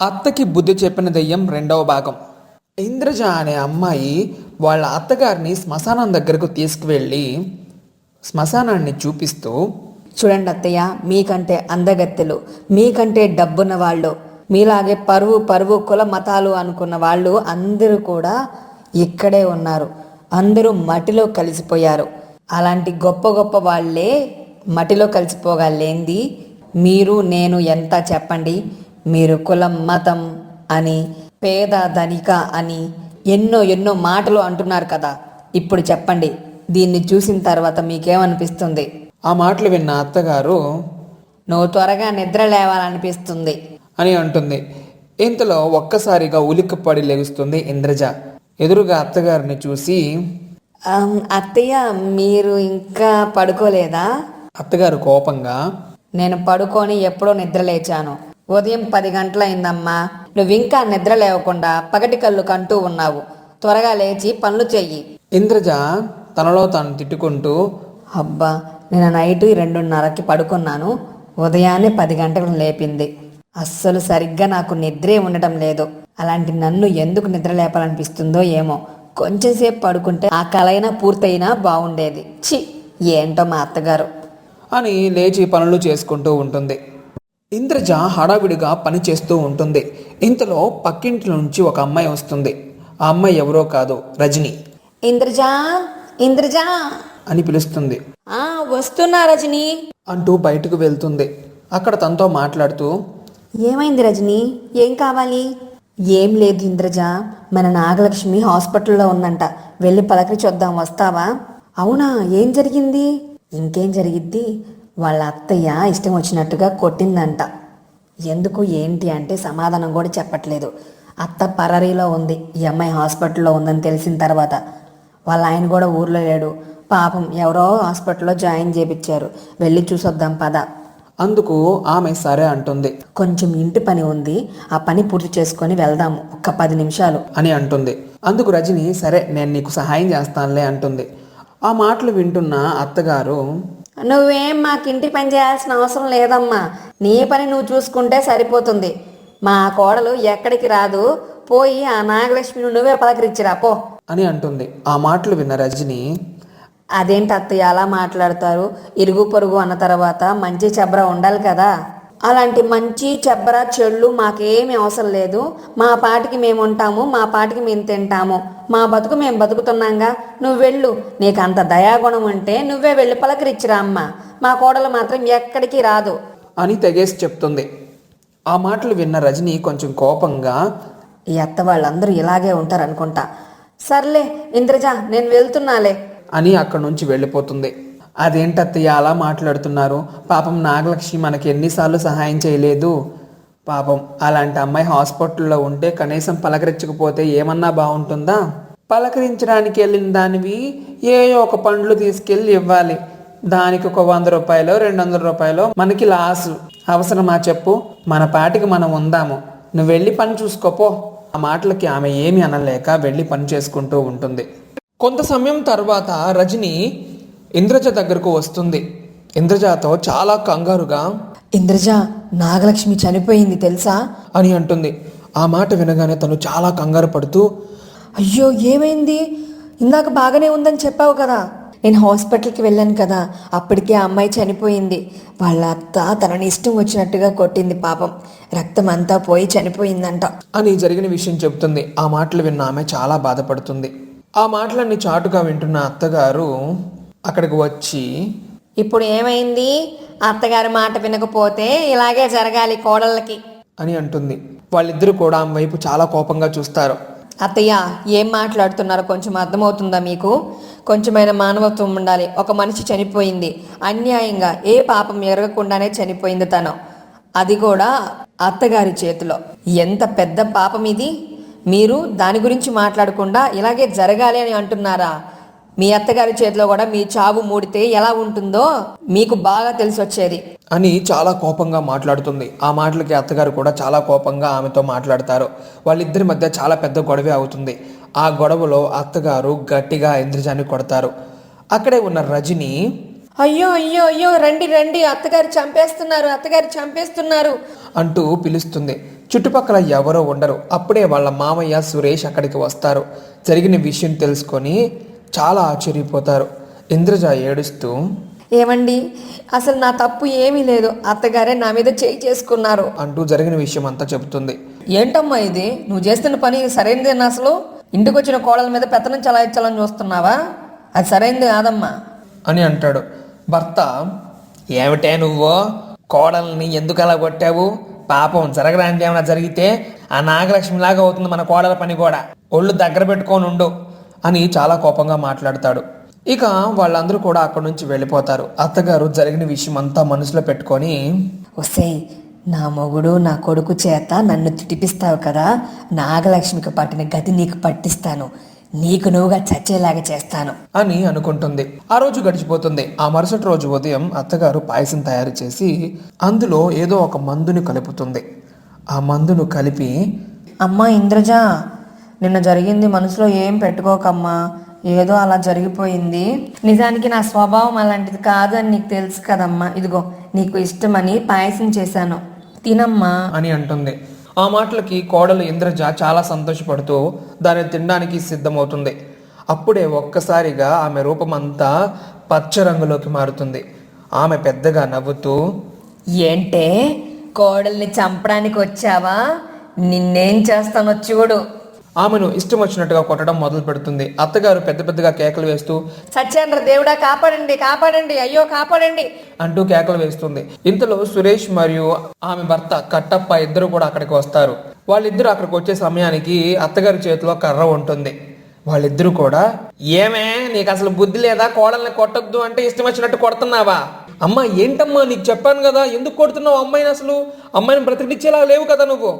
అత్తకి బుద్ధి చెప్పిన దెయ్యం రెండవ భాగం. ఇంద్రజ అనే అమ్మాయి వాళ్ళ అత్తగారిని శ్మశానం దగ్గరకు తీసుకువెళ్ళి శ్మశానాన్ని చూపిస్తూ చూడండి అత్తయ్య మీకంటే అందగత్తెలు మీకంటే డబ్బున్న వాళ్ళు మీలాగే పరువు పరువు కుల మతాలు అనుకున్న వాళ్ళు అందరూ కూడా ఇక్కడే ఉన్నారు. అందరూ మటిలో కలిసిపోయారు. అలాంటి గొప్ప గొప్ప వాళ్ళే మటిలో కలిసిపోగలేంది? మీరు నేను ఎంత చెప్పండి? మీరు కులం మతం అని పేద ధనిక అని ఎన్నో ఎన్నో మాటలు అంటున్నారు కదా. ఇప్పుడు చెప్పండి దీన్ని చూసిన తర్వాత మీకేమనిపిస్తుంది? ఆ మాటలు విన్న అత్తగారు నువ్వు త్వరగా నిద్ర లేవాలనిపిస్తుంది. అని అంటుంది. ఇంతలో ఒక్కసారిగా ఉలిక్కిపడి లెగుస్తుంది ఇంద్రజ. ఎదురుగా అత్తగారిని చూసి అత్తయ్య మీరు ఇంకా పడుకోలేదా? అత్తగారు కోపంగా నేను పడుకొని ఎప్పుడో నిద్ర లేచాను. ఉదయం పది గంటలైందమ్మా. నువ్వు ఇంకా నిద్ర లేవకుండా పగటి కళ్ళు కంటూ ఉన్నావు. త్వరగా లేచి పనులు చెయ్యి. ఇంద్రజ తనలో తాను తిట్టుకుంటూ అబ్బా నేను నైట్ రెండున్నరకి పడుకున్నాను. ఉదయాన్నే పది గంటలకు లేపింది. అస్సలు సరిగ్గా నాకు నిద్రే ఉండటం లేదు. అలాంటి నన్ను ఎందుకు నిద్ర లేపాలనిపిస్తుందో ఏమో. కొంచెం సేపు పడుకుంటే ఆ కలైనా పూర్తయినా బాగుండేది చి ఏంటో మా అత్తగారు. అని లేచి పనులు చేసుకుంటూ ఉంటుంది. ఇంద్రజ హడావిడిగా పని చేస్తూ ఉంటుంది. ఇంతలో పక్కింటి నుంచి ఒక అమ్మాయి వస్తుంది. ఆ అమ్మాయి ఎవరో కాదు రజని. ఇంద్రజా ఇంద్రజా. అని పిలుస్తుంది. ఆ వస్తున్నా రజని. అంటూ బయటకు వెళ్తుంది. అక్కడ తనతో మాట్లాడుతూ ఏమైంది రజని? ఏం కావాలి? ఏం లేదు ఇంద్రజ. మన నాగలక్ష్మి హాస్పిటల్లో ఉందంట. వెళ్ళి పలకరించొద్దాం వస్తావా? అవునా? ఏం జరిగింది? ఇంకేం జరిగిద్ది? వాళ్ళ అత్తయ్య ఇష్టం వచ్చినట్టుగా కొట్టిందంట. ఎందుకు ఏంటి అంటే సమాధానం కూడా చెప్పట్లేదు. అత్త పరారీలో ఉంది ఈ అమ్మాయి హాస్పిటల్లో ఉందని తెలిసిన తర్వాత. వాళ్ళ ఆయన కూడా ఊర్లో లేడు. పాపం ఎవరో హాస్పిటల్లో జాయిన్ చేపించారు వెళ్ళి చూసొద్దాం పద. అందుకు ఆమె సరే అంటుంది. కొంచెం ఇంటి పని ఉంది ఆ పని పూర్తి చేసుకొని వెళ్దాము ఒక్క పది నిమిషాలు. అని అంటుంది. అందుకు రజని సరే నేను నీకు సహాయం చేస్తానులే అంటుంది. ఆ మాటలు వింటున్న అత్తగారు నువ్వేం మాకు ఇంటి పని చేయాల్సిన అవసరం లేదమ్మా. నీ పని నువ్వు చూసుకుంటే సరిపోతుంది. మా కోడలు ఎక్కడికి రాదు. పోయి ఆ నాగలక్ష్మిని నువ్వే పలకరించిరా పో. అని అంటుంది. ఆ మాటలు విన్న రజని అదేంటి అత్తయ్య అలా మాట్లాడతారు? ఇరుగు పొరుగు అన్న తర్వాత మంచి చెబ్బర ఉండాలి కదా. అలాంటి మంచి చెబ్బర చెళ్ళు మాకేమీ అవసరం లేదు. మా పాటికి మేము ఉంటాము మా పాటికి మేము తింటాము. మా బతుకు మేము బతుకుతున్నాంగా. నువ్వు వెళ్ళు. నీకు అంత దయాగుణం ఉంటే నువ్వే వెళ్ళి పలకరిచ్చిరా అమ్మ. మా కోడలు మాత్రం ఎక్కడికి రాదు. అని తెగేసి చెప్తుంది. ఆ మాటలు విన్న రజని కొంచెం కోపంగా ఈ అత్త వాళ్ళందరూ ఇలాగే ఉంటారు అనుకుంటా సర్లే ఇంద్రజ నేను వెళ్తున్నాలే. అని అక్కడి నుంచి వెళ్ళిపోతుంది. అదేంటత్తయ్య అలా మాట్లాడుతున్నారు? పాపం నాగలక్ష్మి మనకి ఎన్నిసార్లు సహాయం చేయలేదు. పాపం అలాంటి అమ్మాయి హాస్పిటల్లో ఉంటే కనీసం పలకరించకపోతే ఏమన్నా బాగుంటుందా? పలకరించడానికి వెళ్ళిన దానివి ఏ ఒక పండ్లు తీసుకెళ్ళి ఇవ్వాలి. దానికి ఒక వంద రూపాయలు రెండు వందల రూపాయలు మనకి లాసు. అవసరమా చెప్పు? మన పాటికి మనం ఉందాము. నువ్వు వెళ్ళి పని చూసుకోపో ఆ మాటలకి ఆమె ఏమి అనలేక వెళ్ళి పని చేసుకుంటూ ఉంటుంది. కొంత సమయం తర్వాత రజని ఇంద్రజ దగ్గరకు వస్తుంది. ఇంద్రజతో చాలా కంగారుగా ఇంద్రజ నాగలక్ష్మి చనిపోయింది తెలుసా? అని అంటుంది. ఆ మాట వినగానే తను చాలా కంగారు పడుతూ అయ్యో ఏమైంది? ఇందాక బాగానే ఉందని చెప్పావు కదా. నేను హాస్పిటల్కి వెళ్ళాను కదా. అప్పటికే ఆ అమ్మాయి చనిపోయింది. వాళ్ళ అత్త తనని ఇష్టం వచ్చినట్టుగా కొట్టింది పాపం. రక్తం అంతా పోయి చనిపోయిందంట. అని జరిగిన విషయం చెబుతుంది. ఆ మాటలు విన్న ఆమె చాలా బాధపడుతుంది. ఆ మాటలన్నీ చాటుగా వింటున్న అత్తగారు అక్కడికి వచ్చి ఇప్పుడు ఏమైంది? అత్తగారి మాట వినకపోతే ఇలాగే జరగాలి కోడళ్ళకి. అని అంటుంది. వాళ్ళిద్దరూ కూడా ఆమె వైపు చాలా కోపంగా చూస్తారు. అత్తయ్య ఏం మాట్లాడుతున్నారో? కొంచెం అర్థమవుతుందా మీకు? కొంచెమైన మానవత్వం ఉండాలి. ఒక మనిషి చనిపోయింది. అన్యాయంగా ఏ పాపం ఎరగకుండానే చనిపోయింది తను. అది కూడా అత్తగారి చేతిలో. ఎంత పెద్ద పాపం ఇది? మీరు దాని గురించి మాట్లాడకుండా ఇలాగే జరగాలి అని అంటున్నారా? మీ అత్తగారి చేతిలో కూడా మీ చావు మూడితే ఎలా ఉంటుందో మీకు బాగా తెలిసి వచ్చేది. అని చాలా కోపంగా మాట్లాడుతుంది. ఆ మాటలకి అత్తగారు కూడా చాలా కోపంగా ఆమెతో మాట్లాడతారు. వాళ్ళిద్దరి మధ్య చాలా పెద్ద గొడవే అవుతుంది. ఆ గొడవలో అత్తగారు గట్టిగా ఇంద్రజాన్ని కొడతారు. అక్కడే ఉన్న రజని అయ్యో అయ్యో అయ్యో రండి రండి అత్తగారు చంపేస్తున్నారు అత్తగారు చంపేస్తున్నారు అంటూ పిలుస్తుంది. చుట్టుపక్కల ఎవరో ఉండరు. అప్పుడే వాళ్ళ మామయ్య సురేష్ అక్కడికి వస్తారు. జరిగిన విషయం తెలుసుకొని చాలా ఆశ్చర్యపోతారు. ఇంద్రజ ఏడుస్తూ ఏమండి అసలు నా తప్పు ఏమీ లేదు. అత్తగారే నా మీద చేయి చేసుకున్నారు. అంటూ జరిగిన విషయం అంతా చెబుతుంది. ఏంటమ్మా ఇది? నువ్వు చేస్తున్న పని సరైనదేనా అసలు? ఇంటికి వచ్చిన కోడల మీద పెత్తనం చలాయించాలని చూస్తున్నావా? అది సరైనది కాదమ్మా. అని అంటాడు. భర్త ఏమిటే నువ్వు? కోడల్ని ఎందుకు అలా కొట్టావు? పాపం జరగడానికి ఏమైనా జరిగితే ఆ నాగలక్ష్మిలాగా అవుతుంది మన కోడల పని కూడా. ఒళ్ళు దగ్గర పెట్టుకొని ఉండు. అని చాలా కోపంగా మాట్లాడతాడు. ఇక వాళ్ళందరూ కూడా అక్కడి నుంచి వెళ్ళిపోతారు. అత్తగారు జరిగిన విషయం అంతా మనసులో పెట్టుకొని ఒసే నా మొగుడు నా కొడుకు చేత నన్ను తిటిపిస్తావు కదా నాగలక్ష్మికి పట్టిన గతి నీకు పట్టిస్తాను. నీకు నువ్వుగా చచ్చేలాగా చేస్తాను. అని అనుకుంటుంది. ఆ రోజు గడిచిపోతుంది. ఆ మరుసటి రోజు ఉదయం అత్తగారు పాయసం తయారు చేసి అందులో ఏదో ఒక మందుని కలుపుతుంది. ఆ మందును కలిపి అమ్మా ఇంద్రజ నిన్న జరిగింది మనసులో ఏం పెట్టుకోకమ్మా? ఏదో అలా జరిగిపోయింది. నిజానికి నా స్వభావం అలాంటిది కాదు అని నీకు తెలుసు కదమ్మా. ఇదిగో నీకు ఇష్టమని పాయసం చేశాను. తినమ్మా. అని అంటుంది. ఆ మాటలకి కోడలు ఇంద్రజ చాలా సంతోషపడుతూ దాన్ని తినడానికి సిద్ధమవుతుంది. అప్పుడే ఒక్కసారిగా ఆమె రూపమంతా పచ్చ రంగులోకి మారుతుంది. ఆమె పెద్దగా నవ్వుతూ ఏంటే? కోడల్ని చంపడానికి వచ్చావా? నిన్నేం చేస్తానో చూడు. ఆమెను ఇష్టం వచ్చినట్టుగా కొట్టడం మొదలు పెడుతుంది. అత్తగారు పెద్ద పెద్దగా కేకలు వేస్తూ సత్యేంద్ర దేవుడా కాపాడండి కాపాడండి అయ్యో కాపాడండి. అంటూ కేకలు వేస్తుంది. ఇంతలో సురేష్ మరియు ఆమె భర్త కట్టప్ప ఇద్దరు కూడా అక్కడికి వస్తారు. వాళ్ళిద్దరూ అక్కడికి వచ్చే సమయానికి అత్తగారి చేతిలో కర్ర ఉంటుంది. వాళ్ళిద్దరూ కూడా ఏమే నీకు అసలు బుద్ధి లేదా? కోడల్ని కొట్టొద్దు అంటే ఇష్టం వచ్చినట్టు కొడుతున్నావా? అమ్మా ఏంటమ్మా నీకు చెప్పాను కదా ఎందుకు కొడుతున్నావు అమ్మాయిని అసలు? అమ్మాయిని బ్రతికిచ్చేలా లేవు కదా నువ్వు.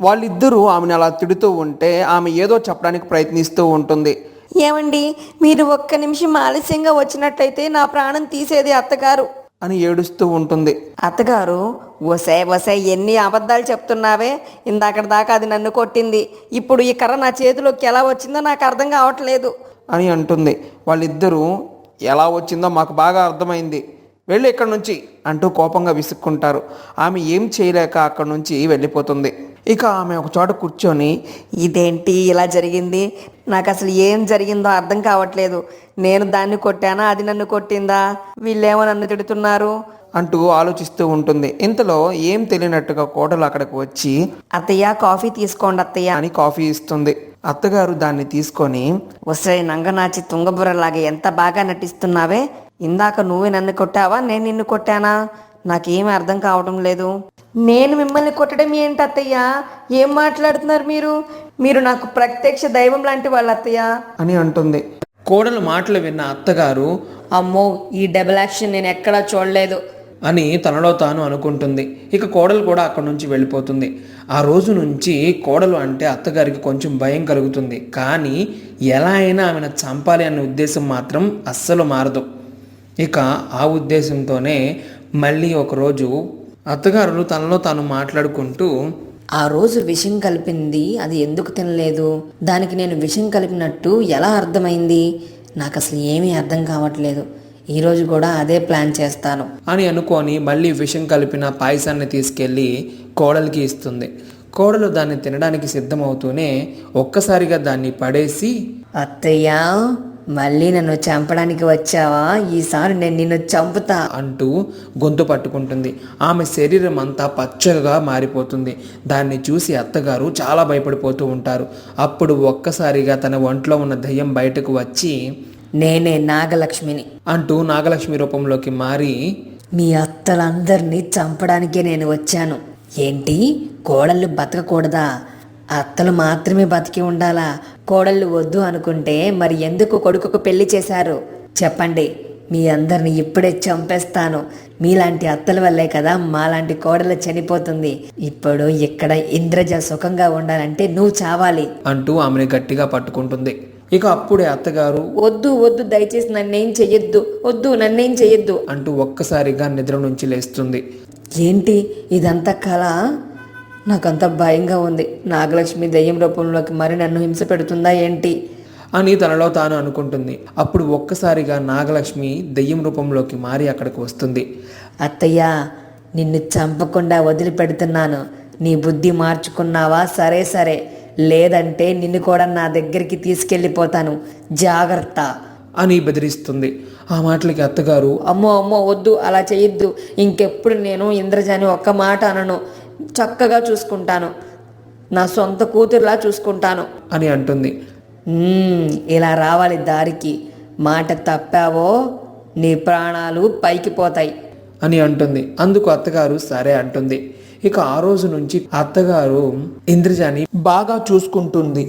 వాళ్ళిద్దరూ ఆమెను అలా తిడుతూ ఉంటే ఆమె ఏదో చెప్పడానికి ప్రయత్నిస్తూ ఉంటుంది. ఏమండి? మీరు ఒక్క నిమిషం ఆలస్యంగా వచ్చినట్లయితే నా ప్రాణం తీసేది అత్తగారు. అని ఏడుస్తూ ఉంటుంది. అత్తగారు ఒసే ఒసే ఎన్ని అబద్ధాలు చెప్తున్నావే? ఇందాక దాకా అది నన్ను కొట్టింది. ఇప్పుడు ఈ కర్ర నా చేతిలోకి ఎలా వచ్చిందో నాకు అర్థం కావట్లేదు. అని అంటుంది. వాళ్ళిద్దరూ ఎలా వచ్చిందో మాకు బాగా అర్థమైంది. వెళ్ళి ఇక్కడి నుంచి అంటూ కోపంగా విసుక్కుంటారు. ఆమె ఏం చేయలేక అక్కడి నుంచి వెళ్ళిపోతుంది. ఇక ఆమె ఒక చోట కూర్చొని ఇదేంటి ఇలా జరిగింది? నాకు అసలు ఏం జరిగిందో అర్థం కావట్లేదు. నేను దాన్ని కొట్టానా? అది నన్ను కొట్టిందా? వీళ్ళేమో నన్ను తిడుతున్నారు. అంటూ ఆలోచిస్తూ ఉంటుంది. ఇంతలో ఏం తెలియనట్టుగా కోడలు అక్కడికి వచ్చి అత్తయ్య కాఫీ తీసుకోండి అత్తయ్య. అని కాఫీ ఇస్తుంది. అత్తగారు దాన్ని తీసుకొని వస్తే నంగనాచి తుంగబుర్రలాగా ఎంత బాగా నటిస్తున్నావే? ఇందాక నువ్వే నన్ను కొట్టావా? నేను నిన్ను కొట్టానా? నాకేమీ అర్థం కావడం లేదు. నేను మిమ్మల్ని కొట్టడం ఏంటి అత్తయ్య? ఏం మాట్లాడుతున్నారు మీరు? మీరు నాకు ప్రత్యక్ష దైవం లాంటి వాళ్ళు అత్తయ్య. అని అంటుంది. కోడలు మాటలు విన్న అత్తగారు అమ్మో ఈ డబుల్ యాక్షన్ నేను ఎక్కడా చూడలేదు. అని తనలో తాను అనుకుంటుంది. ఇక కోడలు కూడా అక్కడి నుంచి వెళ్ళిపోతుంది. ఆ రోజు నుంచి కోడలు అంటే అత్తగారికి కొంచెం భయం కలుగుతుంది. కానీ ఎలా అయినా ఆమెను చంపాలి అనే ఉద్దేశం మాత్రం అస్సలు మారదు. ఇక ఆ ఉద్దేశంతోనే మళ్ళీ ఒకరోజు అత్తగారులు తనలో తాను మాట్లాడుకుంటూ ఆ రోజు విషం కలిపింది అది ఎందుకు తినలేదు? దానికి నేను విషం కలిపినట్టు ఎలా అర్థమైంది? నాకు అసలు ఏమీ అర్థం కావట్లేదు. ఈరోజు కూడా అదే ప్లాన్ చేస్తాను. అని అనుకొని మళ్ళీ విషం కలిపిన పాయసాన్ని తీసుకెళ్ళి కోడలికి ఇస్తుంది. కోడలు దాన్ని తినడానికి సిద్ధమవుతూనే ఒక్కసారిగా దాన్ని పడేసి అత్తయ్య మళ్ళీ నన్ను చంపడానికి వచ్చావా? ఈసారి నేను నిన్ను చంపుతా. అంటూ గొంతు పట్టుకుంటుంది. ఆమె శరీరం అంతా పచ్చగా మారిపోతుంది. దాన్ని చూసి అత్తగారు చాలా భయపడిపోతూ ఉంటారు. అప్పుడు ఒక్కసారిగా తన ఒంట్లో ఉన్న దయ్యం బయటకు వచ్చి నేనే నాగలక్ష్మిని. అంటూ నాగలక్ష్మి రూపంలోకి మారి మీ అత్తలందరినీ చంపడానికే నేను వచ్చాను. ఏంటి? కోడళ్ళు బతకకూడదా? అత్తలు మాత్రమే బతికి ఉండాలా? కోడళ్ళు వద్దు అనుకుంటే మరి ఎందుకు కొడుకుకు పెళ్ళి చేశారు? చెప్పండి. మీ అందరిని ఇప్పుడే చంపేస్తాను. మీలాంటి అత్తల వల్లే కదా మాలాంటి కోడలు చనిపోతుంది. ఇప్పుడు ఇక్కడ ఇంద్రజ సుఖంగా ఉండాలంటే నువ్వు చావాలి. అంటూ ఆమెను గట్టిగా పట్టుకుంటుంది. ఇక అప్పుడే అత్తగారు వద్దు వద్దు దయచేసి నన్నేం చెయ్యొద్దు. వద్దు నన్నేం చెయ్యొద్దు. అంటూ ఒక్కసారిగా నిద్ర నుంచి లేస్తుంది. ఏంటి? ఇదంతా కళ? నాకంత భయంగా ఉంది. నాగలక్ష్మి దయ్యం రూపంలోకి మరి నన్ను హింస పెడుతుందా ఏంటి? అని తనలో తాను అనుకుంటుంది. అప్పుడు ఒక్కసారిగా నాగలక్ష్మి దెయ్యం రూపంలోకి మారి అక్కడికి వస్తుంది. అత్తయ్య నిన్ను చంపకుండా వదిలిపెడుతున్నాను. నీ బుద్ధి మార్చుకున్నావా? సరే సరే. లేదంటే నిన్ను కూడా నా దగ్గరికి తీసుకెళ్ళిపోతాను. జాగ్రత్త. అని బెదిరిస్తుంది. ఆ మాటలకి అత్తగారు అమ్మో అమ్మో వద్దు. అలా చేయొద్దు ఇంకెప్పుడు నేను ఇంద్రజాని ఒక్క మాట అనను. చక్కగా చూసుకుంటాను. నా సొంత కూతురులా చూసుకుంటాను. అని అంటుంది. ఇలా రావాలి దారికి. మాట తప్పావో నీ ప్రాణాలు పైకి పోతాయి. అని అంటుంది. అందుకు అత్తగారు సరే అంటుంది. ఇక ఆ రోజు నుంచి అత్తగారు ఇంద్రజాని బాగా చూసుకుంటుంది.